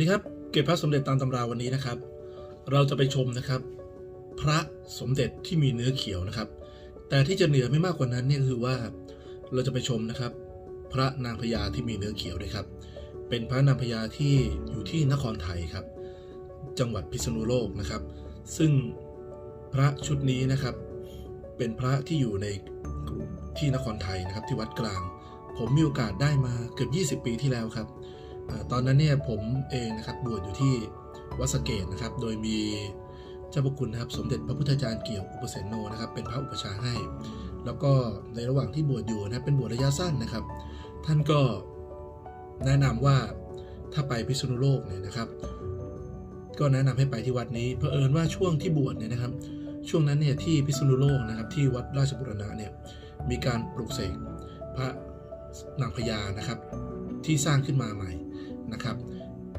สวัสดีครับ เก็บพระสมเด็จตามตำราวันนี้นะครับ เราจะไปชมนะครับ พระสมเด็จที่มีเนื้อเขียวนะครับ แต่ที่จะเหนือไม่มากกว่านั้นเนี่ยคือว่าเราจะไปชมนะครับ พระนางพญาที่มีเนื้อเขียวด้วยครับ เป็นพระนางพญาที่อยู่ที่นครไทยครับ จังหวัดพิษณุโลกนะครับ ซึ่งพระชุดนี้นะครับ เป็นพระที่อยู่ในที่นครไทยนะครับที่วัดกลาง ผมมีโอกาสได้มาเกือบ 20 ปีที่แล้วครับ ตอนนั้นเนี่ยผมเองนะครับบวชอยู่ที่วัดสเกตนะครับ โดยมีเจ้าพระคุณนะครับ สมเด็จพระพุทธจารย์เกี่ยวอุปเสนโนนะครับ เป็นพระอุปชาให้ แล้วก็ในระหว่างที่บวชอยู่นะเป็นบวชระยะสั้นนะครับ ท่านก็แนะนำว่าถ้าไปพิษณุโลกเนี่ยนะครับ ก็แนะนำให้ไปที่วัดนี้เผอิญว่าช่วงที่บวชเนี่ยนะครับ ช่วงนั้นเนี่ยที่พิษณุโลกนะครับ ที่วัดราชบุรณะเนี่ยมีการปลุกเสกพระนางพญานะครับ ที่สร้างขึ้นมาใหม่ นะครับ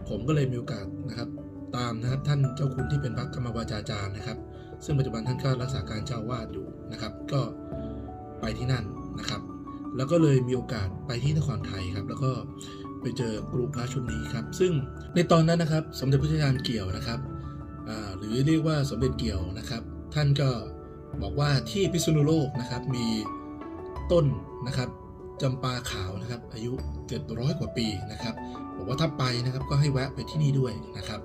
ผมก็เลยมีโอกาสนะครับ ตามนะครับท่านเจ้าคุณที่เป็นพระกรรมวาจาจารย์นะครับ ซึ่งปัจจุบันท่านก็รักษาการเจ้าวาดอยู่นะครับ ก็ไปที่นั่นนะครับ แล้วก็เลยมีโอกาสไปที่นครไทยครับ แล้วก็ไปเจอกรุพระชุดนี้ครับ ซึ่งในตอนนั้นนะครับ สมเด็จพระเจ้าเกี่ยวนะครับหรือเรียกว่าสมเด็จเกี่ยวนะครับ ท่านก็บอกว่าที่พิษณุโลกนะครับมีต้นนะครับจำปาขาวนะครับอายุ 700 กว่าปีนะครับ บอกว่าถ้าไปนะครับก็ให้แวะไปที่นี่ด้วยนะครับ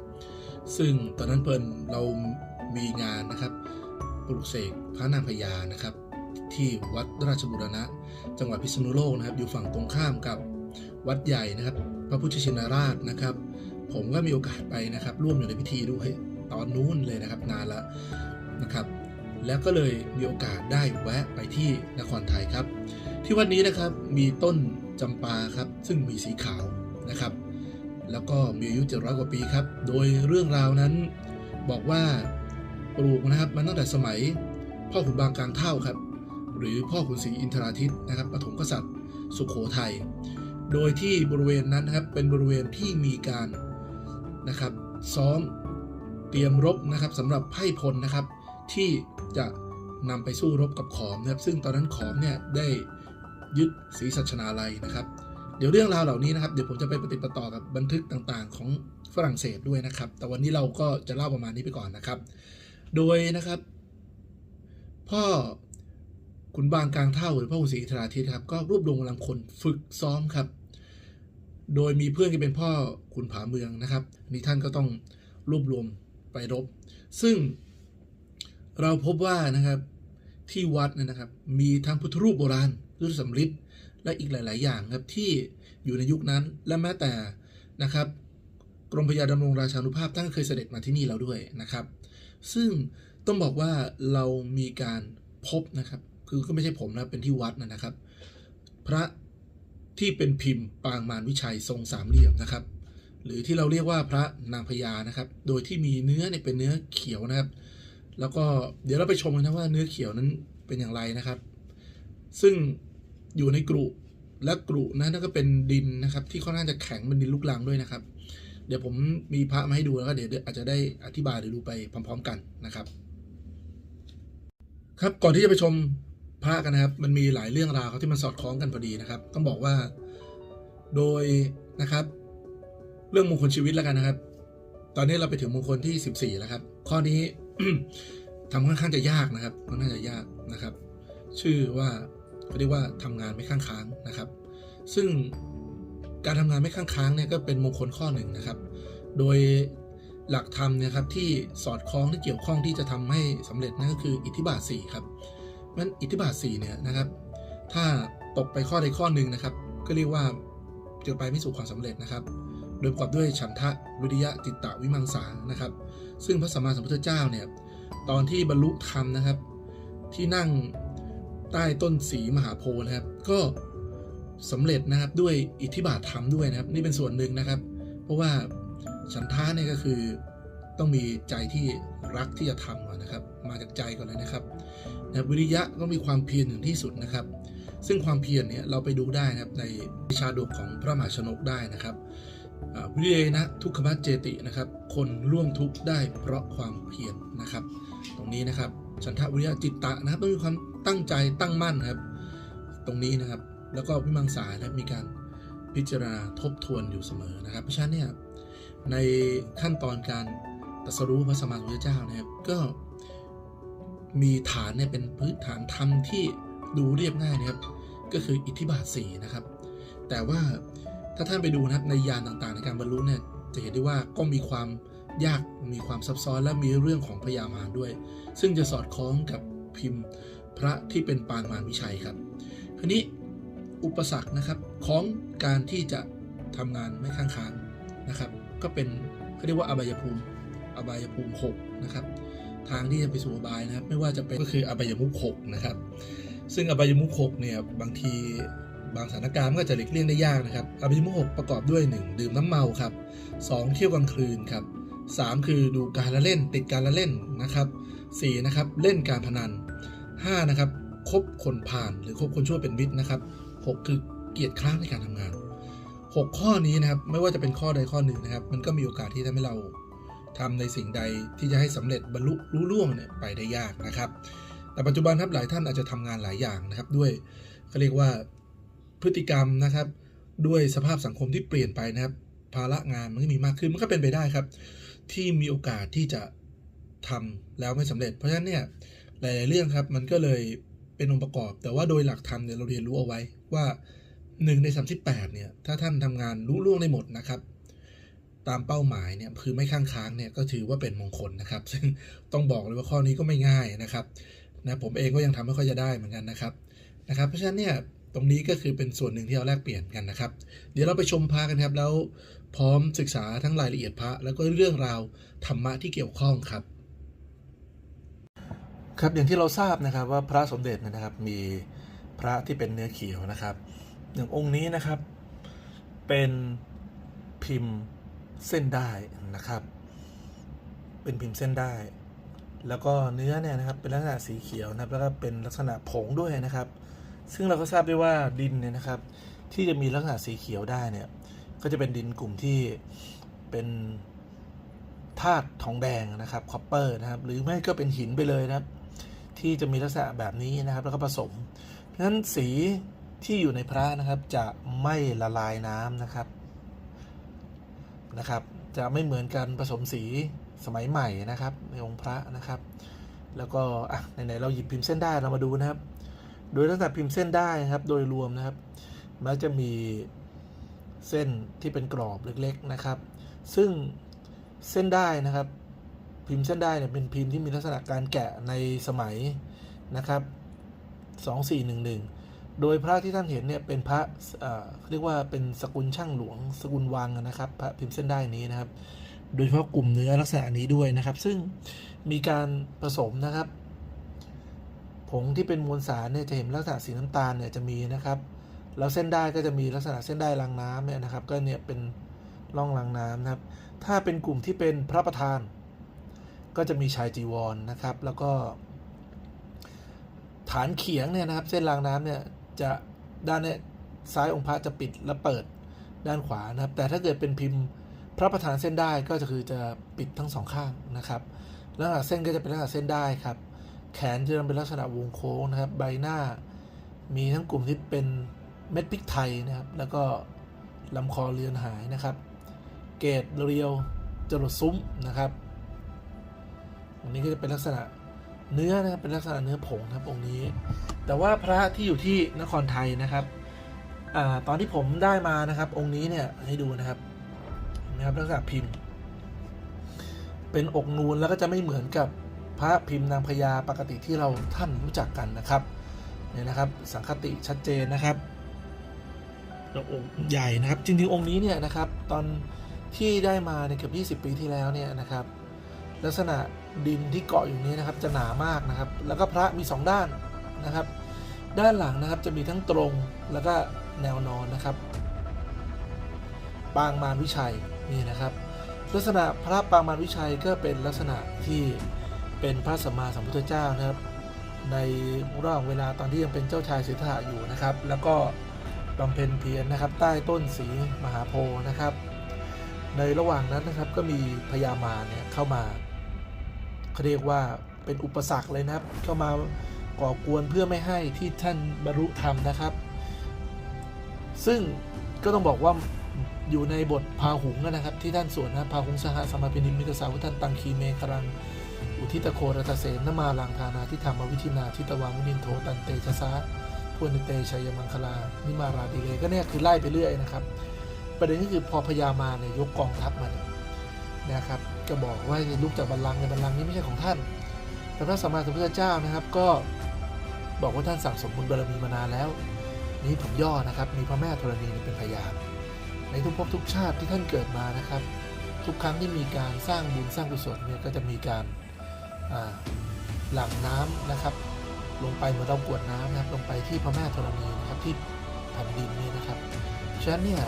ซึ่งตอนนั้นเพิ่นเรามีงานนะครับปลุกเสกพระนางพญานะครับ ที่วัดราชบุรณะ จังหวัดพิษณุโลกนะครับ อยู่ฝั่งตรงข้ามกับวัดใหญ่นะครับ พระพุทธชินราชนะครับ ผมก็มีโอกาสไปนะครับ ร่วมอยู่ในพิธีด้วยตอนนู้นเลยนะครับนานละนะครับ แล้วก็เลยมีโอกาสได้แวะไปที่นครไทยครับ ที่วัดนี้นะครับมีต้นจำปาครับ ซึ่งมีสีขาวนะครับ แล้วก็มีอายุ 700 กว่าปีครับ โดยเรื่องราวนั้นบอกว่าปลูกนะครับมาตั้งแต่สมัย พ่อขุนบางกลางเท่าครับ หรือพ่อขุนศรีอินทราทิตนะครับปฐมกษัตริย์ สุขโขทัยโดยที่บริเวณนั้นนะครับเป็นบริเวณที่มีการนะครับซ้อมเตรียมรบนะครับสำหรับไพ่พลนะครับ ที่จะนำไปสู้รบกับขอมนะครับซึ่งตอนนั้นขอมเนี่ยได้ยึดศรีสัชนาลัยนะครับ เดี๋ยวเรื่องราวเหล่านี้นะครับเดี๋ยวผมจะไปปฏิดปต่อกับบันทึกต่างๆ ของฝรั่งเศสด้วยนะครับ แต่วันนี้เราก็จะเล่าประมาณนี้ไปก่อนนะครับ โดยนะครับ พ่อขุนบางกลางเท่าหรือพ่อขุนศรีอิทราทิตครับก็รวบรวมกำลังคนฝึกซ้อมครับ โดยมีเพื่อนที่เป็นพ่อขุนผาเมืองนะครับนี่ท่านก็ต้องรวบรวมไปรบ ซึ่งเราพบว่านะครับที่วัดนะครับ มีทั้งพุทธรูปโบราณ รูปสำริดและอีกหลาย ๆ อย่างครับที่อยู่ในยุคนั้นและแม้แต่นะครับกรมพยาดำรงราชานุภาพท่านเคยเสด็จมาที่นี่แล้วด้วยนะครับ ซึ่งต้องบอกว่าเรามีการพบนะครับ คือก็ไม่ใช่ผมนะเป็นที่วัดนะนะครับ พระที่เป็นพิมพ์ปางมารวิชัยทรงสามเหลี่ยมนะครับ หรือที่เราเรียกว่าพระนางพญานะครับ โดยที่มีเนื้อเนี่ยเป็นเนื้อเขียวนะครับ แล้วก็เดี๋ยวเราไปชมกันนะว่าเนื้อเขียวนั้นเป็นอย่างไรนะครับ ซึ่ง อยู่ในกรุและกรุนั้นก็เป็นดินนะครับ ที่ค่อนข้างจะแข็งเป็นดินลูกรังด้วยนะครับ เดี๋ยวผมมีพระมาให้ดูแล้วก็เดี๋ยวอาจจะได้อธิบายหรือดูไปพร้อม ๆ กันนะครับ ครับก่อนที่จะไปชมพระกันนะครับ มันมีหลายเรื่องราวที่มันสอดคล้องกันพอดีนะครับ ต้องบอกว่าโดยนะครับ เรื่องมงคลชีวิตแล้วกันนะครับ ตอนนี้เราไปถึงมงคลที่ 14 แล้วครับ ข้อนี้ทำค่อนข้างจะยากนะครับค่อนข้างจะยากนะครับ ชื่อว่า เขาเรียกว่าทำงานไม่ข้างค้างนะครับ ซึ่งการทำงานไม่ข้างค้างเนี่ยก็เป็นมงคลข้อหนึ่งนะครับ โดยหลักธรรมเนะครับที่สอดคล้องที่เกี่ยวข้องที่จะทำให้สำเร็จนั่นก็คืออิทธิบาท4ครับมันอิทธิบาท4เนี่ยนะครับ ถ้าตกไปข้อใดข้อหนึ่งนะครับ ก็เรียกว่าจะไปไม่สู่ความสำเร็จนะครับ โดยประกอบด้วยฉันทะวิริยะจิตตะวิมังสานะครับ ซึ่งพระสัมมาสัมพุทธเจ้าเนี่ยตอนที่บรรลุธรรมนะครับ ที่นั่ง ใต้ต้นสีมหาโพธิ์นะครับ ก็สำเร็จนะครับด้วยอิทธิบาทธรรมด้วยนะครับ นี่เป็นส่วนหนึ่งนะครับ เพราะว่าฉันทะเนี่ยก็คือต้องมีใจที่รักที่จะทำก่อนนะครับ มาจากใจก่อนเลยนะครับนะวิริยะก็มีความเพียรถึงที่สุดนะครับ ซึ่งความเพียรเนี่ยเราไปดูได้นะครับในชาดกของพระมหาชนกได้นะครับวิริยนะทุกขมัจเจตินะครับ คนร่วมทุกข์ได้เพราะความเพียรนะครับ ตรงนี้นะครับ ฉันทะวิริยะจิตตะนะครับต้องมีความตั้งใจตั้งมั่นครับ ตรงนี้นะครับ แล้วก็วิมังสานะครับมีการพิจารณาทบทวนอยู่เสมอนะครับ เพราะฉะนั้นเนี่ยในขั้นตอนการตรัสรู้พระสมมาสัมพุทธเจ้านะครับก็มีฐานเนี่ยเป็นพื้นฐานธรรมที่ดูเรียบง่ายนะครับ ก็คืออิทธิบาทสี่นะครับ แต่ว่าถ้าท่านไปดูนะครับในยานต่างๆในการบรรลุเนี่ยจะเห็นได้ว่าก็มีความ ยากมีความซับซ้อนและมีเรื่องของพยามารด้วย ซึ่งจะสอดคล้องกับพิมพ์พระที่เป็นปางมารวิชัยครับคราวนี้อุปสรรคนะครับของการที่จะทำงานไม่ข้างค้างนะครับ ก็เป็นเขาเรียกว่าอบายภูมิอบายภูมิหกนะครับทางที่จะไปสู่อบายนะครับ ไม่ว่าจะเป็นก็คืออบายมุขหกนะครับ ซึ่งอบายมุขหกเนี่ยบางทีบางสถานการณ์ก็จะหลีกเลี่ยงได้ยากนะครับอบายมุขหกประกอบด้วย 1 ดื่มน้ำเมาครับ2เที่ยวกลางคืนครับ 3 คือดูการละเล่นติดการละเล่นนะครับ4นะครับเล่นการพนัน5นะครับคบคนผ่านหรือคบคนชั่วเป็นมิตรนะครับ 6 คือเกียรติคร้านในการทำงาน 6 ข้อนี้นะครับไม่ว่าจะเป็นข้อใดข้อหนึ่งนะครับ มันก็มีโอกาสที่ทำให้เราทำในสิ่งใดที่จะให้สำเร็จบรรลุรู้ล่วงเนี่ยไปได้ยากนะครับ แต่ปัจจุบันครับหลายท่านอาจจะทำงานหลายอย่างนะครับด้วยเขาเรียกว่าพฤติกรรมนะครับ ด้วยสภาพสังคมที่เปลี่ยนไปนะครับ ภาระงานมันก็มีมากขึ้นมันก็เป็นไปได้ครับ ที่มีโอกาสที่จะทำแล้วไม่สำเร็จ เพราะฉะนั้นเนี่ยหลายๆเรื่องครับมันก็เลยเป็นองค์ประกอบ แต่ว่าโดยหลักธรรมเนี่ยเราเรียนรู้เอาไว้ว่า 1 ใน 38เนี่ยถ้าท่านทำงานรู้ล่วงได้หมดนะครับ ตามเป้าหมายเนี่ยคือไม่ข้างค้างเนี่ยก็ถือว่าเป็นมงคลนะครับ ซึ่งต้องบอกเลยว่าข้อนี้ก็ไม่ง่ายนะครับนะผมเองก็ยังทำไม่ค่อยจะได้เหมือนกันนะครับนะครับเพราะฉะนั้นเนี่ยตรงนี้ก็คือเป็นส่วนหนึ่งที่เราแลกเปลี่ยนกันนะครับ เดี๋ยวเราไปชมพระกันครับแล้ว พร้อมศึกษาทั้งรายละเอียดพระ แล้วก็เรื่องราวธรรมะที่เกี่ยวข้องครับ ครับอย่างที่เราทราบนะครับว่าพระสมเด็จนะครับมีพระที่เป็นเนื้อเขียวนะครับอย่างองค์นี้นะครับเป็นพิมพ์เส้นได้นะครับ เป็นพิมพ์เส้นได้ แล้วก็เนื้อเนี่ยนะครับเป็นลักษณะสีเขียวนะครับแล้วก็เป็นลักษณะผงด้วยนะครับ ซึ่งเราก็ทราบได้ว่าดินเนี่ยนะครับ ที่จะมีลักษณะสีเขียวได้เนี่ย ก็จะเป็นดินกลุ่มที่เป็นธาตุทองแดงนะครับคอปเปอร์นะครับ หรือไม่ก็เป็นหินไปเลยนะครับ ที่จะมีลักษณะแบบนี้นะครับ แล้วก็ผสมเพราะฉะนั้นสีที่อยู่ในพระนะครับจะไม่ละลายน้ำนะครับนะครับ จะไม่เหมือนกันผสมสีสมัยใหม่นะครับ ในองค์พระนะครับ แล้วก็อะไหนๆเราหยิบพิมพ์เส้นได้เรามาดูนะครับ โดยลักษณะพิมพ์เส้นได้นะครับ โดยรวมนะครับมักจะมี เส้นที่เป็นกรอบเล็กๆนะครับ ซึ่งเส้นได้นะครับ พิมพ์เส้นได้เนี่ยเป็นพิมพ์ที่มีลักษณะการแกะในสมัยนะครับ 2411 โดยพระที่ท่านเห็นเนี่ยเป็นพระเเรียกว่าเป็นสกุลช่างหลวง สกุลวังนะครับ พระพิมพ์เส้นได้นี้นะครับ โดยเฉพาะกลุ่มเนื้อลักษณะนี้ด้วยนะครับ ซึ่งมีการผสมนะครับ ผงที่เป็นมวลสารเนี่ยจะเห็นลักษณะสีน้ำตาลเนี่ยจะมีนะครับ แล้วเส้นได้ก็จะมีลักษณะเส้นได้รางน้ำเนี่ยนะครับ ก็เนี่ยเป็นร่องรางน้ำนะครับ ถ้าเป็นกลุ่มที่เป็นพระประธาน ก็จะมีชายจีวรนนะครับ แล้วก็ ฐานเขียงเนี่ยนะครับ เส้นรางน้ำเนี่ยจะด้านเนี่ยซ้ายองค์พระจะปิดและเปิดด้านขวานะครับ แต่ถ้าเกิดเป็นพิมพ์พระประธานเส้นได้ก็จะคือจะปิดทั้งสองข้างนะครับลักษณะเส้นก็จะเป็นลักษณะเส้นได้ครับ แขนจะเป็นลักษณะวงโค้งนะครับ ใบหน้า มีทั้งกลุ่มที่เป็น เม็ดพริกไทยนะครับ แล้วก็ลำคอเรือนหายนะครับ เกรดเรียวจรดซุ้มนะครับอันนี้ก็จะเป็นลักษณะเนื้อนะครับเป็นลักษณะเนื้อผงครับองค์นี้ แต่ว่าพระที่อยู่ที่นครไทยนะครับอตอนที่ผมได้มานะครับ องค์นี้เนี่ยให้ดูนะครับนะครับลักษณะพิมพ์ เป็นอกนูนแล้วก็จะไม่เหมือนกับพระพิมพ์นางพญาปกติที่เราท่านรู้จักกันนะครับเนี่ยนะครับ สังคติชัดเจนนะครับ องค์ใหญ่นะครับ จริงๆองค์นี้เนี่ยนะครับตอนที่ได้มาในเกือบ20 ปีที่แล้วเนี่ยนะครับ ลักษณะดินที่เกาะอยู่นี้นะครับจะหนามากนะครับ แล้วก็พระมีสองด้านนะครับ ด้านหลังนะครับจะมีทั้งตรงแล้วก็แนวนอนนะครับ ปางมารวิชัยนี่นะครับ ลักษณะพระปางมารวิชัยก็เป็นลักษณะที่เป็นพระสัมมาสัมพุทธเจ้านะครับ ในระหว่างเวลาตอนที่ยังเป็นเจ้าชายสิทธะอยู่นะครับ แล้วก็ บำเพ็ญเพียรนะครับ ใต้ต้นสีมหาโพธิ์นะครับ ในระหว่างนั้นนะครับก็มีพญามารเนี่ยเข้ามาเขาเรียกว่าเป็นอุปสรรคเลยนะครับ เข้ามาก่อกวนเพื่อไม่ให้ที่ท่านบรรลุธรรมนะครับ ซึ่งก็ต้องบอกว่าอยู่ในบทพาหุงนะครับ ที่ท่านสวดนะพาหุงสหสมาพินิมิตสาวุทันตังคีเมกรังอุทิตโครตเสนนมาลังธานาทิธรรมวิธินาทิตวังมุนินโทตันเตชะสา พวนเตชัยมังคลา นิมาราดิเลก็เนี่ยคือไล่ไปเรื่อยนะครับ ประเด็นก็คือพอพญามาเนี่ยยกกองทัพมาเนี่ยนะครับจะบอกว่าลุกจากบัลลังก์ในบัลลังก์นี้ไม่ใช่ของท่าน แต่พระสัมมาสัมพุทธเจ้านะครับ ก็บอกว่าท่านสั่งสมบุญบารมีมานานแล้ว นี้ผมย่อนะครับมีพระแม่ธรณีเป็นพยานในทุกภพทุกชาติที่ท่านเกิดมานะครับ ทุกครั้งที่มีการสร้างบุญสร้างกุศลเนี่ยก็จะมีการหลั่งน้ำนะครับ ลงไปเหมือนเรากรวดน้ำนะครับลงไปที่พระแม่ธรณีนะครับที่แผ่นดินนี้นะครับฉะนั้นเนี่ย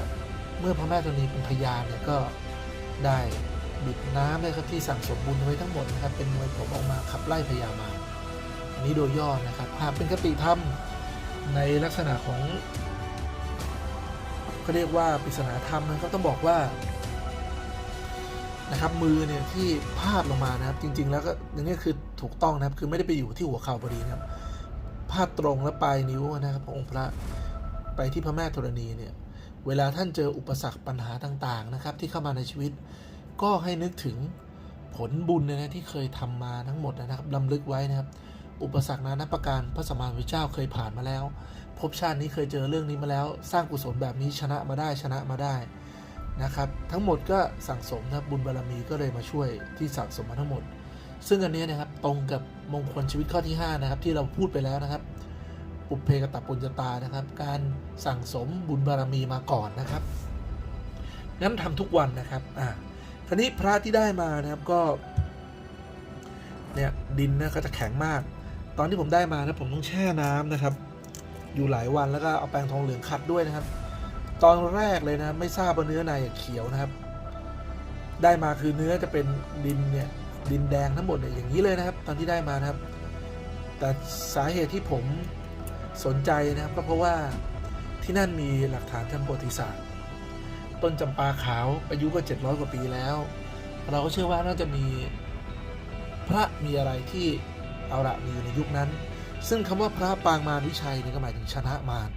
เมื่อพระแม่ธรณีเป็นพยานเนี่ยก็ได้บิดน้ำนะครับที่สั่งสมบุญไว้ทั้งหมดนะครับเป็นมวยผมออกมาขับไล่พญามาอันนี้โดยย่อนะครับหากเป็นคติธรรมในลักษณะของเขาเรียกว่าปริศนาธรรมนะครับต้องบอกว่านะครับมือเนี่ยที่พาดลงมานะครับจริง ๆ แล้วก็อย่างนี้คือถูกต้องนะครับคือไม่ได้ไปอยู่ที่หัวเข่าพอดีนะครับ พาดตรงและปลายนิ้วนะครับขององค์พระไปที่พระแม่ธรณีเนี่ยเวลาท่านเจออุปสรรคปัญหาต่างๆนะครับที่เข้ามาในชีวิต ก็ให้นึกถึงผลบุญเนะที่เคยทำมาทั้งหมดนะครับลำลึกไว้นะครับ อุปสรรคนานาประการพระสมาสัมพุทธเจ้าเคยผ่านมาแล้วภพชาตินี้เคยเจอเรื่องนี้มาแล้ว สร้างกุศลแบบนี้ชนะมาได้ชนะมาได้นะครับ ทั้งหมดก็สั่งสมนะบบุญบารรมีก็เลยมาช่วยที่สั่งสมมาทั้งหมด ซึ่งอันนี้นะครับตรงกับมงคลชีวิตข้อที่ 5 นะครับ ที่เราพูดไปแล้วนะครับ ปุเพกตปุญญาตานะครับ การสั่งสมบุญบารรมีมาก่อนนะครับนั้นทำทุกวันนะครับอ่าคราวนี้พระที่ได้มานะครับก็เนี่ยดินนะก็จะแข็งมาก ตอนที่ผมได้มานะผมต้องแช่น้ำนะครับ อยู่หลายวันแล้วก็เอาแปรงทองเหลืองขัดด้วยนะครับ ตอนแรกเลยนะไม่ทราบว่าเนื้อในเขียวนะครับ ได้มาคือเนื้อจะเป็นดินเนี่ย ดินแดงทั้งหมดเนี่ยอย่างนี้เลยนะครับ ตอนที่ได้มานะครับ แต่สาเหตุที่ผมสนใจนะครับก็เพราะว่าที่นั่นมีหลักฐานทางประวัติศาสตร์ ต้นจำปาขาวอายุก็ 700 กว่าปีแล้ว เราก็เชื่อว่าน่าจะมีพระมีอะไรที่เอาละมีอยู่ในยุคนั้น ซึ่งคำว่าพระปางมารวิชัยเนี่ยก็หมายถึงชนะมาร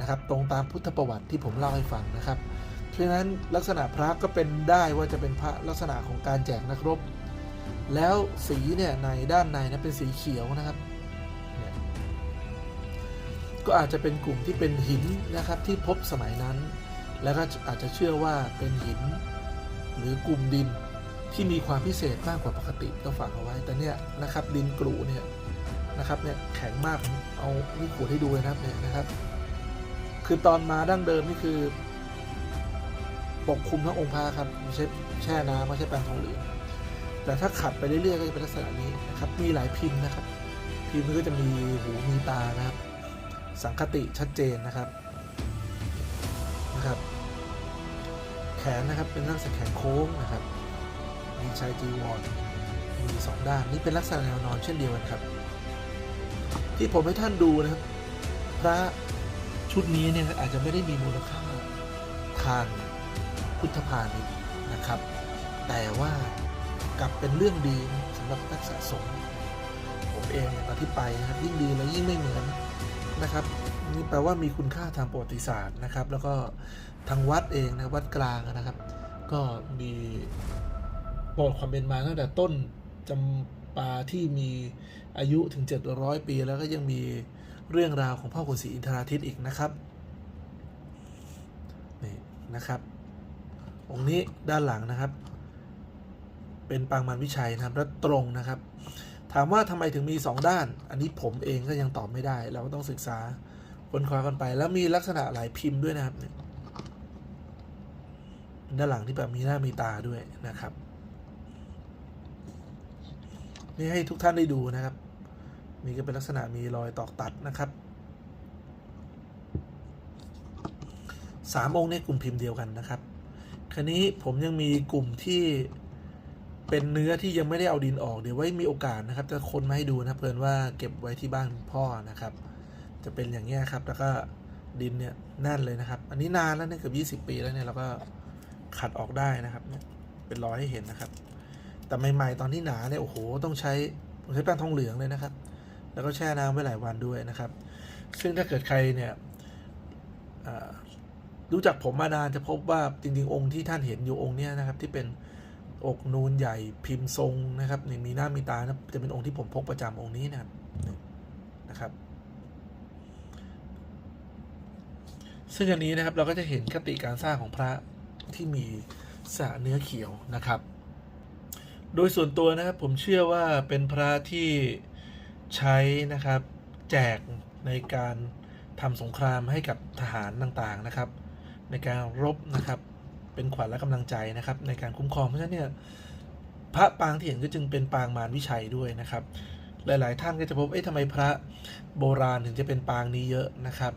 นะครับ ตรงตามพุทธประวัติที่ผมเล่าให้ฟังนะครับเพราะฉะนั้นลักษณะพระก็เป็นได้ว่าจะเป็นพระลักษณะของการแจกนักรบ แล้วสีเนี่ยในด้านในนะเป็นสีเขียวนะครับ ก็อาจจะเป็นกลุ่มที่เป็นหินนะครับที่พบสมัยนั้น แล้วก็อาจจะเชื่อว่าเป็นหิน หรือกลุ่มดินที่มีความพิเศษมากกว่าปกติก็ฝากเอาไว้ แต่เนี่ยนะครับดินกรูเนี่ยนะครับเนี่ยแข็งมากเอานี่ขวดให้ดูเลยนะครับเนี่ยนะครับ คือตอนมาดั้งเดิมนี่คือ ปกคลุมทั้งองค์พระครับไม่ใช่แช่น้ำไม่ใช่แปรงทองเหลือง แต่ถ้าขัดไปเรื่อยๆก็จะเป็นลักษณะนี้นะครับมีหลายพิมพ์นะครับ พิมพ์ก็จะมีหูมีตานะครับ สังคติชัดเจนนะครับนะครับ แขนนะครับเป็นลักษณะแขนโค้งนะครับ มีชายจีวรมีสองด้านนี่เป็นลักษณะแนวนอนเช่นเดียวกันครับ ที่ผมให้ท่านดูนะครับ พระชุดนี้เนี่ยอาจจะไม่ได้มีมูลค่าทางพุทธพาณิชย์นะครับ แต่ว่า กลับเป็นเรื่องดีนะสำหรับนักสะสม ผมเองเนี่ยตอนที่ไปนะครับยิ่งดีแล้วยิ่งไม่เหมือนนะครับนี่แปลว่ามีคุณค่าทางประวัติศาสตร์นะครับ แล้วก็ทางวัดเองนะวัดกลางนะครับ ก็มีประวัติความเป็นมาตั้งแต่ต้นจำปาที่มีอายุถึง 700 ปี แล้วก็ยังมีเรื่องราวของพ่อขุนศรีอินทราทิตย์อีกนะครับนี่นะครับองค์นี้ด้านหลังนะครับ เป็นปางมันวิชัยนะครับ และตรงนะครับ ถามว่าทำไมถึงมีสองด้าน อันนี้ผมเองก็ยังตอบไม่ได้ เราก็ต้องศึกษาค้นคว้ากันไป แล้วมีลักษณะหลายพิมพ์ด้วยนะครับด้านหลังที่แบบมีหน้ามีตาด้วยนะครับ นี่ให้ทุกท่านได้ดูนะครับ นี่ก็เป็นลักษณะมีรอยตอกตัดนะครับสามองค์ในกลุ่มพิมพ์เดียวกันนะครับ คราวนี้ผมยังมีกลุ่มที่ เป็นเนื้อที่ยังไม่ได้เอาดินออกเดี๋ยวไว้มีโอกาสนะครับ จะคนมาให้ดูนะเพลินว่าเก็บไว้ที่บ้านพ่อนะครับ จะเป็นอย่างเงี้ครับ แล้วก็ดินเนี่ยแน่นเลยนะครับ อันนี้นานแล้วเนี่ยเกือบยี่สิบปีแล้วเนี่ยเราก็ขัดออกได้นะครับเนี่ยเป็นรอยให้เห็นนะครับ แต่ใหม่ๆตอนที่หนาเนี่ยโอ้โหต้องใช้ผมใช้แป้งทองเหลืองเลยนะครับ แล้วก็แช่น้ำไว้หลายวันด้วยนะครับ ซึ่งถ้าเกิดใครเนี่ยรู้จักผมมานานจะพบว่าจริงๆองค์ที่ท่านเห็นอยู่องค์เนี้ยนะครับ ที่เป็น อกนูนใหญ่พิมพ์ทรงนะครับนี่มีหน้ามีตานะจะเป็นองค์ที่ผมพกประจำองค์นี้นะครับนี่นะครับ ซึ่งอันนี้นะครับเราก็จะเห็นคติการสร้างของพระที่มีสระเนื้อเขียวนะครับ โดยส่วนตัวนะครับผมเชื่อว่าเป็นพระที่ใช้นะครับแจกในการทำสงครามให้กับทหารต่างๆนะครับ ในการรบนะครับ เป็นขวัญและกำลังใจนะครับ ในการคุ้มครองเพราะฉะนั้นเนี่ยพระปางที่เห็นก็จึงเป็นปางมารวิชัยด้วยนะครับ หลาย ๆ ท่านก็จะพบเอ๊ะทำไมพระโบราณถึงจะเป็นปางนี้เยอะนะครับ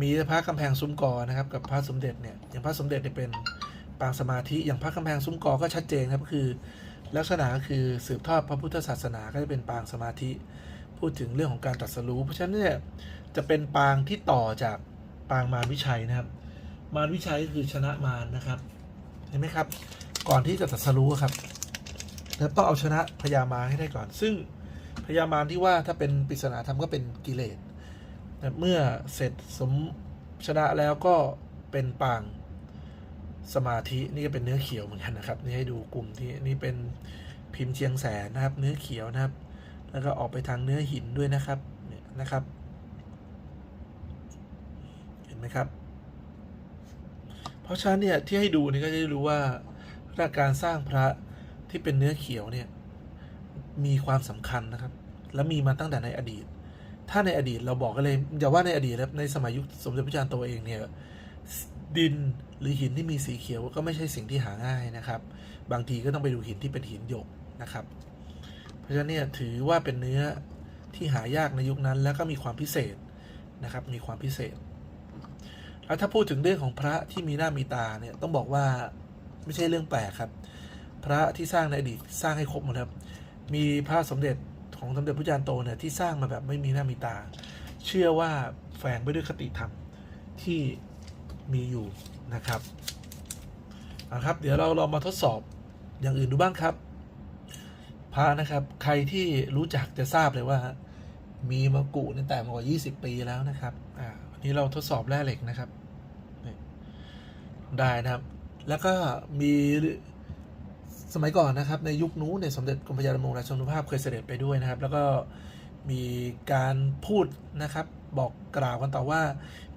มีพระกำแพงซุ้มกอนะครับ กับพระสมเด็จเนี่ยอย่างพระสมเด็จเนี่ยเป็นปางสมาธิอย่างพระกำแพงซุ้มกอก็ชัดเจนครับคือ ลักษณะก็คือสืบทอดพระพุทธศาสนาก็จะเป็นปางสมาธิ พูดถึงเรื่องของการตรัสรู้ เพราะฉะนั้นเนี่ยจะเป็นปางที่ต่อจากปางมารวิชัยนะครับ มารวิชัยก็คือชนะมารนะครับ เห็นไหมครับ ก่อนที่จะตรัสรู้ครับ แล้วต้องเอาชนะพญามารให้ได้ก่อน ซึ่งพญามารที่ว่าถ้าเป็นปริศนาธรรมก็เป็นกิเลสแต่เมื่อเสร็จสมชนะแล้วก็เป็นปางสมาธินี่ก็เป็นเนื้อเขียวเหมือนกันนะครับ นี่ให้ดูกลุ่มที่นี่เป็นพิมพ์เชียงแสนนะครับ เนื้อเขียวนะครับ แล้วก็ออกไปทางเนื้อหินด้วยนะครับเนี่ยนะครับ เห็นไหมครับ ราะฉะนั้นเนี่ยที่ให้ดูนี่ก็จะได้รู้ว่าการสร้างพระที่เป็นเนื้อเขียวเนี่ยมีความสำคัญนะครับ และมีมาตั้งแต่ในอดีต ถ้าในอดีตเราบอกกันเลยอย่าว่าในอดีตแล้วในสมัยยุคสมเด็จพระเจ้าโตเองเนี่ยดินหรือหินที่มีสีเขียวก็ไม่ใช่สิ่งที่หาง่ายนะครับ บางทีก็ต้องไปดูหินที่เป็นหินหยกนะครับ เพราะฉะนั้นเนี่ยถือว่าเป็นเนื้อที่หายากในยุคนั้น แล้วก็มีความพิเศษนะครับ มีความพิเศษ ถ้าพูดถึงเรื่องของพระที่มีหน้ามีตาเนี่ยต้องบอกว่าไม่ใช่เรื่องแปลกครับ พระที่สร้างในอดีตสร้างให้ครบหมดครับมีพระสมเด็จของสมเด็จพระจารย์โตเนี่ยที่สร้างมาแบบไม่มีหน้ามีตา เชื่อว่าแฝงไปด้วยคติธรรมที่มีอยู่นะครับเอาครับ เดี๋ยวเราลองมาทดสอบอย่างอื่นดูบ้างครับ พระนะครับใครที่รู้จักจะทราบเลยว่า มีมากุในแต่มากว่า 20 ปีแล้วนะครับอ่าวันนี้เราทดสอบแร่เหล็กนะครับ ได้นะครับ แล้วก็มีสมัยก่อนนะครับ ในยุคนู้นในยสมเด็จกรมพระยาดำรงราชนุภาพเคยเสด็จไปด้วยนะครับ แล้วก็มีการพูดนะครับ บอกกล่าวกันต่อว่า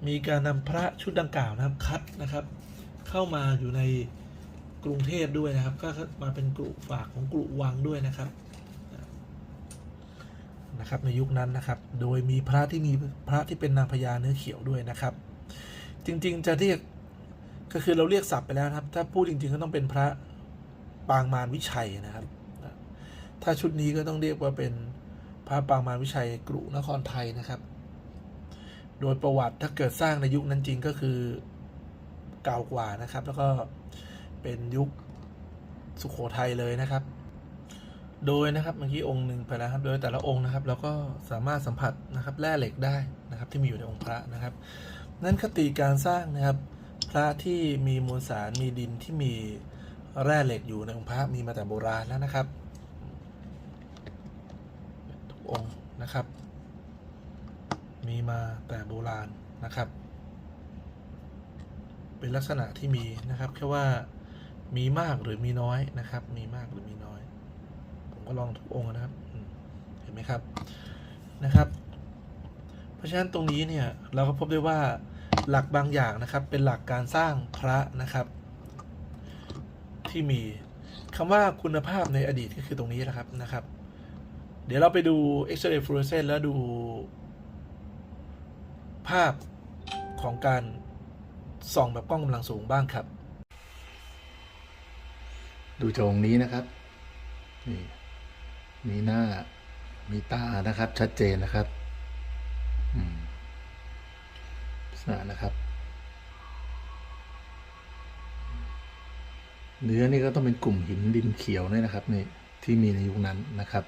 มีการนำพระชุดดังกล่าวนะครับคัดนะครับ เข้ามาอยู่ในกรุงเทพด้วยนะครับ ก็มาเป็นกรุฝากของกรุวังด้วยนะครับนะครับในยุคนั้นนะครับ โดยมีพระที่มีพระที่เป็นนางพญาเนื้อเขียวด้วยนะครับ จริงๆจะเรียก ก็คือเราเรียกศัพท์ไปแล้วครับ ถ้าพูดจริงๆก็ต้องเป็นพระปางมารวิชัยนะครับ ถ้าชุดนี้ก็ต้องเรียกว่าเป็นพระปางมารวิชัยกรุนครไทยนะครับ โดยประวัติถ้าเกิดสร้างในยุคนั้นจริงก็คือเก่ากว่านะครับ แล้วก็เป็นยุคสุขโขทัยเลยนะครับ โดยนะครับเมื่อกี้องค์หนึ่งไปแล้วครับ โดยแต่ละองค์นะครับ เราก็สามารถสัมผัสนะครับแร่เหล็กได้นะครับ ที่มีอยู่ในองค์พระนะครับ นั่นคติการสร้างนะครับ พระที่มีมวลสารมีดินที่มีแร่เหล็กอยู่ในองค์พระมีมาแต่โบราณแล้วนะครับทุกองค์นะครับ มีมาแต่โบราณนะครับ เป็นลักษณะที่มีนะครับแค่ว่ามีมากหรือมีน้อยนะครับ มีมากหรือมีน้อย ผมก็ลองทุกองค์นะครับเห็นไหมครับนะครับ เพราะฉะนั้นตรงนี้เนี่ยเราก็พบได้ว่า หลักบางอย่างนะครับ เป็นหลักการสร้างพระนะครับ ที่มีคำว่าคุณภาพในอดีตก็คือตรงนี้แหละครับนะครับ เดี๋ยวเราไปดูเอ็กซเรย์ฟลูออเรสเซนต์แล้วดู ภาพของการส่องแบบกล้องกำลังสูงบ้างครับ ดูจากองนี้นะครับนี่มีหน้ามีตานะครับชัดเจนนะครับ อืมลัก ษณะนะครับ เนื้อนี่ก็ต้องเป็นกลุ่มหินดินเขียวเนี่ยนะครับนี่ที่มีในยุคนั้นนะครับ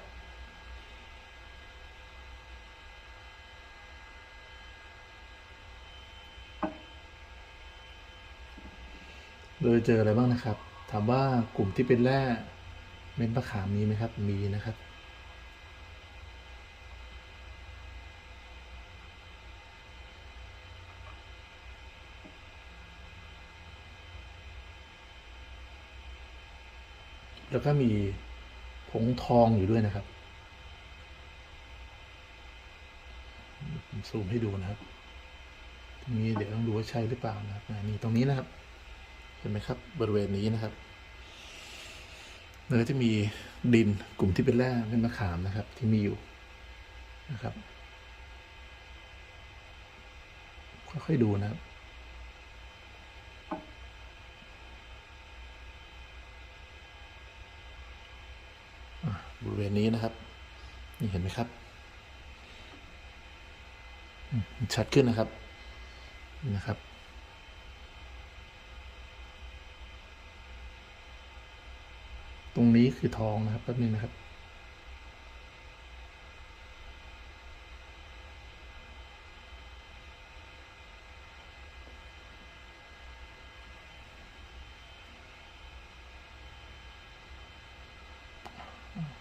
โดยเจออะไรบ้างนะครับ ถามว่ากลุ่มที่เป็นแร่เม็ดมะขามมีไหมครับ มีนะครับ แล้วก็มีผงทองอยู่ด้วยนะครับผมซูมให้ดูนะครับตรงนี้เดี๋ยวต้องดูว่าใช่หรือเปล่านะครับนี่ตรงนี้นะครับเห็นไหมครับ บริเวณนี้นะครับเนื้อจะมีดินกลุ่มที่เป็นแร่เป็นมะขามนะครับ ที่มีอยู่นะครับค่อยๆดูนะครับ อะบริเวณ นี้นะครับ นี่เห็นไหมครับ ชัดขึ้นนะครับนี่นะครับตรงนี้คือทองนะครับแป๊บนึงนะครับ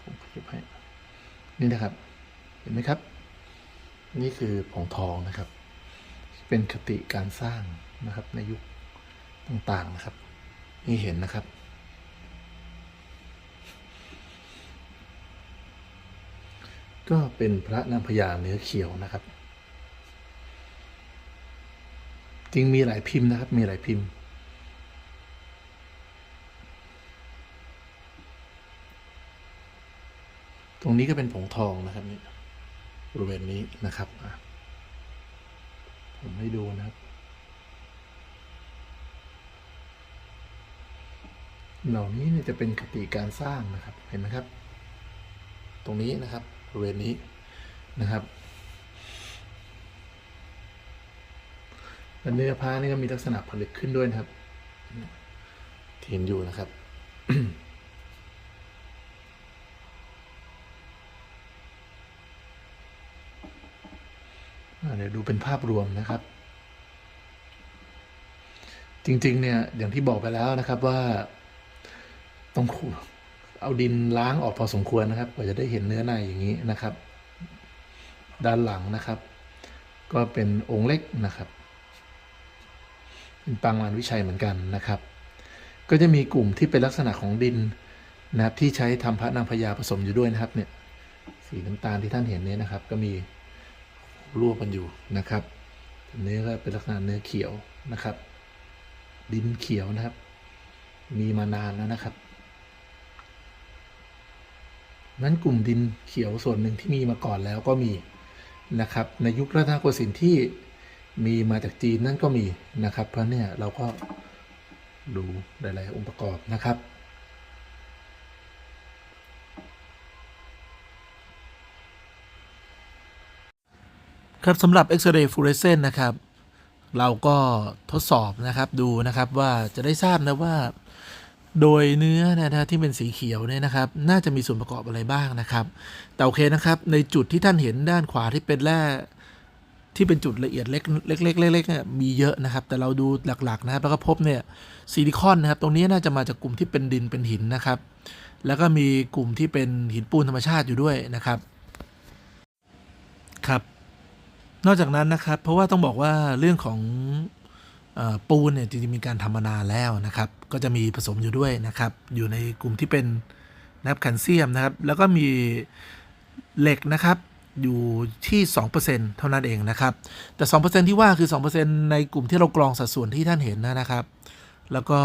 ผมขยับให้ นี่นะครับ เห็นไหมครับ นี่คือผงทองนะครับ เป็นคติการสร้างนะครับ ในยุคต่างๆนะครับ นี่เห็นนะครับ ก็เป็นพระนางพญาเนื้อเขียวนะครับ จริงมีหลายพิมพ์นะครับ มีหลายพิมพ์ รงนี้ก็เป็นผงทองนะครับนี่บริเวณนี้นะครับผมให้ดูนะครับ เหล่านี้เนี่ยจะเป็นคติการสร้างนะครับเห็นไหมครับ ตรงนี้นะครับบริเวณนี้นะครับและเนื้อผ้านี่ก็มีลักษณะผลึกขึ้นด้วยนะครับที่เห็นอยู่นะครับ อ่า เป็นภาพรวมนะครับ จริงๆ เนี่ยอย่างที่บอกไปแล้วนะครับว่าต้องขูเอาดินล้างออกพอสมควรนะครับกว่าจะได้เห็นเนื้อในอย่างนี้นะครับ ด้านหลังนะครับ ก็เป็นองค์เล็กนะครับเป็นปางมารวิชัยเหมือนกันนะครับ ก็จะมีกลุ่มที่เป็นลักษณะของดินนะครับที่ใช้ทำพระนางพญาผสมอยู่ด้วยนะครับเนี่ยสีน้ำตาลที่ท่านเห็นเนี่ยนะครับ ก็มี รวบกันอยู่นะครับเนื้อก็เป็นลักษณะเนื้อเขียวนะครับ ดินเขียวนะครับ มีมานานแล้วนะครับ นั้นกลุ่มดินเขียวส่วนหนึ่งที่มีมาก่อนแล้วก็มีนะครับ ในยุครัตนโกสินทร์ที่มีมาจากจีนนั่นก็มีนะครับ เพราะเนี่ยเราก็ดูหลาย ๆ องค์ประกอบนะครับ ครับสำหรับ X-ray fluorescence นะครับ เราก็ทดสอบนะครับดูนะครับว่าจะได้ทราบนะว่า โดยเนื้อนะฮะที่เป็นสีเขียวเนี่ยนะครับ น่าจะมีส่วนประกอบอะไรบ้างนะครับ แต่โอเคนะครับ ในจุดที่ท่านเห็นด้านขวาที่เป็นแร่ที่เป็นจุดละเอียดเล็กเล็กๆเล็กๆเนี่ยมีเยอะนะครับ แต่เราดูหลักๆนะครับ แล้วก็พบเนี่ยซิลิคอนนะครับ ตรงนี้น่าจะมาจากกลุ่มที่เป็นดินเป็นหินนะครับ แล้วก็มีกลุ่มที่เป็นหินปูนธรรมชาติอยู่ด้วยนะครับ ครับ นอกจากนั้นนะครับ เพราะว่าต้องบอกว่าเรื่องของอปูนเนี่ยจริงๆมีการทำมานานแล้วนะครับ ก็จะมีผสมอยู่ด้วยนะครับ อยู่ในกลุ่มที่เป็นนะครับแคลเซียมนะครับ แล้วก็มีเหล็กนะครับอยู่ที่ 2%เท่านั้นเองนะครับ แต่ 2%ที่ว่าคือ 2%ในกลุ่มที่เรากรองสัดส่วนที่ท่านเห็นนะครับ แล้วก็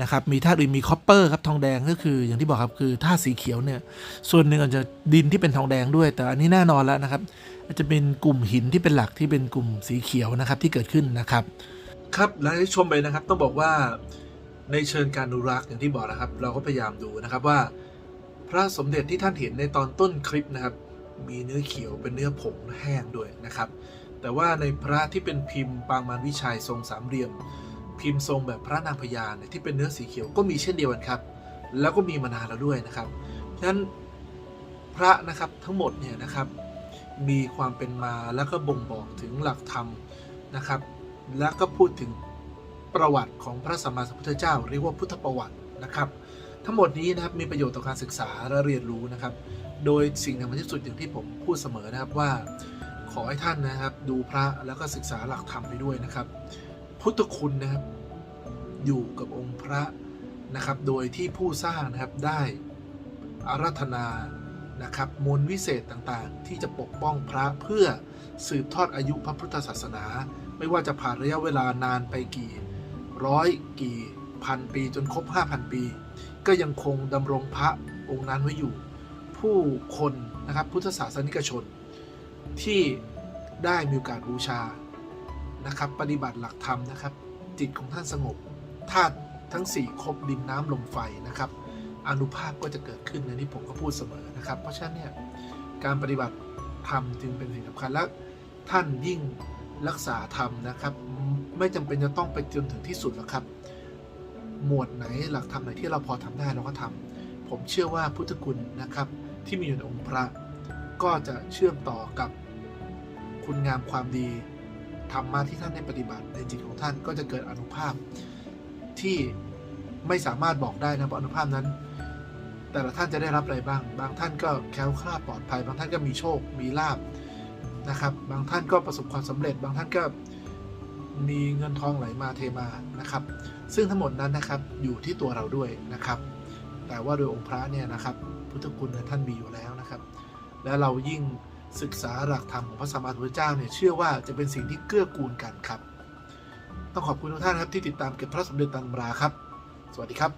นะครับมีธาตุอื่นมีคอปเปอร์ครับทองแดงก็คืออย่างที่บอกครับคือธาตุสีเขียวเนี่ยส่วนหนึ่งอาจจะดินที่เป็นทองแดงด้วย แต่อันนี้แน่นอนแล้วนะครับอาจจะเป็นกลุ่มหินที่เป็นหลักที่เป็นกลุ่มสีเขียวนะครับที่เกิดขึ้นนะครับครับหลังจากที่ชมไปนะครับต้องบอกว่าในเชิงการอนุรักษ์อย่างที่บอกนะครับ เราก็พยายามดูนะครับว่า พระสมเด็จที่ท่านเห็นในตอนต้นคลิปนะครับ มีเนื้อเขียวเป็นเนื้อผงแห้งด้วยนะครับ แต่ว่าในพระที่เป็นพิมพ์ปางมารวิชัยทรงสามเหลี่ยม พิมพ์ทรงแบบพระนางพญาเนี่ยที่เป็นเนื้อสีเขียวก็มีเช่นเดียวกันครับ แล้วก็มีมานานแล้วด้วยนะครับฉะนั้นพระนะครับทั้งหมดเนี่ยนะครับมีความเป็นมาแล้วก็บ่งบอกถึงหลักธรรมนะครับ แล้วก็พูดถึงประวัติของพระสัมมาสัมพุทธเจ้า เรียกว่าพุทธประวัตินะครับ ทั้งหมดนี้นะครับมีประโยชน์ต่อการศึกษาและเรียนรู้นะครับ โดยสิ่งสำคัญที่สุดอย่างที่ผมพูดเสมอนะครับว่าขอให้ท่านนะครับดูพระแล้วก็ศึกษาหลักธรรมไปด้วยนะครับ พุทธคุณนะครับ อยู่กับองค์พระนะครับ โดยที่ผู้สร้างนะครับได้อาราธนานะครับมนต์วิเศษต่างๆ ที่จะปกป้องพระเพื่อสืบทอดอายุพระพุทธศาสนา ไม่ว่าจะผ่านระยะเวลานานไปกี่ร้อยกี่พันปีจนครบ 5,000 ปี ก็ยังคงดำรงพระองค์นั้นไว้อยู่ ผู้คนนะครับพุทธศาสนิกชนที่ได้มีโอกาสบูชา นะครับ ปฏิบัติหลักธรรมนะครับ จิตของท่านสงบธาตุทั้ง 4ครบดินน้ำลมไฟนะครับอนุภาพก็จะเกิดขึ้นในที่ผมก็พูดเสมอนะครับ เพราะฉะนั้นเนี่ยการปฏิบัติธรรมจึงเป็นสิ่งสำคัญและท่านยิ่งรักษาธรรมนะครับ ไม่จำเป็นจะต้องไปจนถึงที่สุดหรอกครับ หมวดไหนหลักธรรมไหนที่เราพอทำได้เราก็ทำผมเชื่อว่าพุทธคุณนะครับ ที่มีอยู่ในองค์พระ ก็จะเชื่อมต่อกับคุณงามความดี ธรรมะที่ท่านได้ปฏิบัติในจิตของท่านก็จะเกิดอนุภาพที่ไม่สามารถบอกได้นะเพราะอนุภาพนั้น แต่ละท่านจะได้รับอะไรบ้าง บางท่านก็แคล้วคลาดปลอดภัย บางท่านก็มีโชค มีลาบนะครับ บางท่านก็ประสบความสำเร็จ บางท่านก็มีเงินทองไหลมาเทมานะครับ ซึ่งทั้งหมดนั้นนะครับอยู่ที่ตัวเราด้วยนะครับ แต่ว่าโดยองค์พระเนี่ยนะครับ พุทธคุณเนี่ยท่านมีอยู่แล้วนะครับ และเรายิ่ง ศึกษาหลักธรรมของพระสัมมาสัมพุทธเจ้าเนี่ยเชื่อว่าจะเป็นสิ่งที่เกื้อกูลกันครับ ต้องขอบคุณทุกท่านครับที่ติดตามเก็บพระสมเด็จตันบราครับ สวัสดีครับ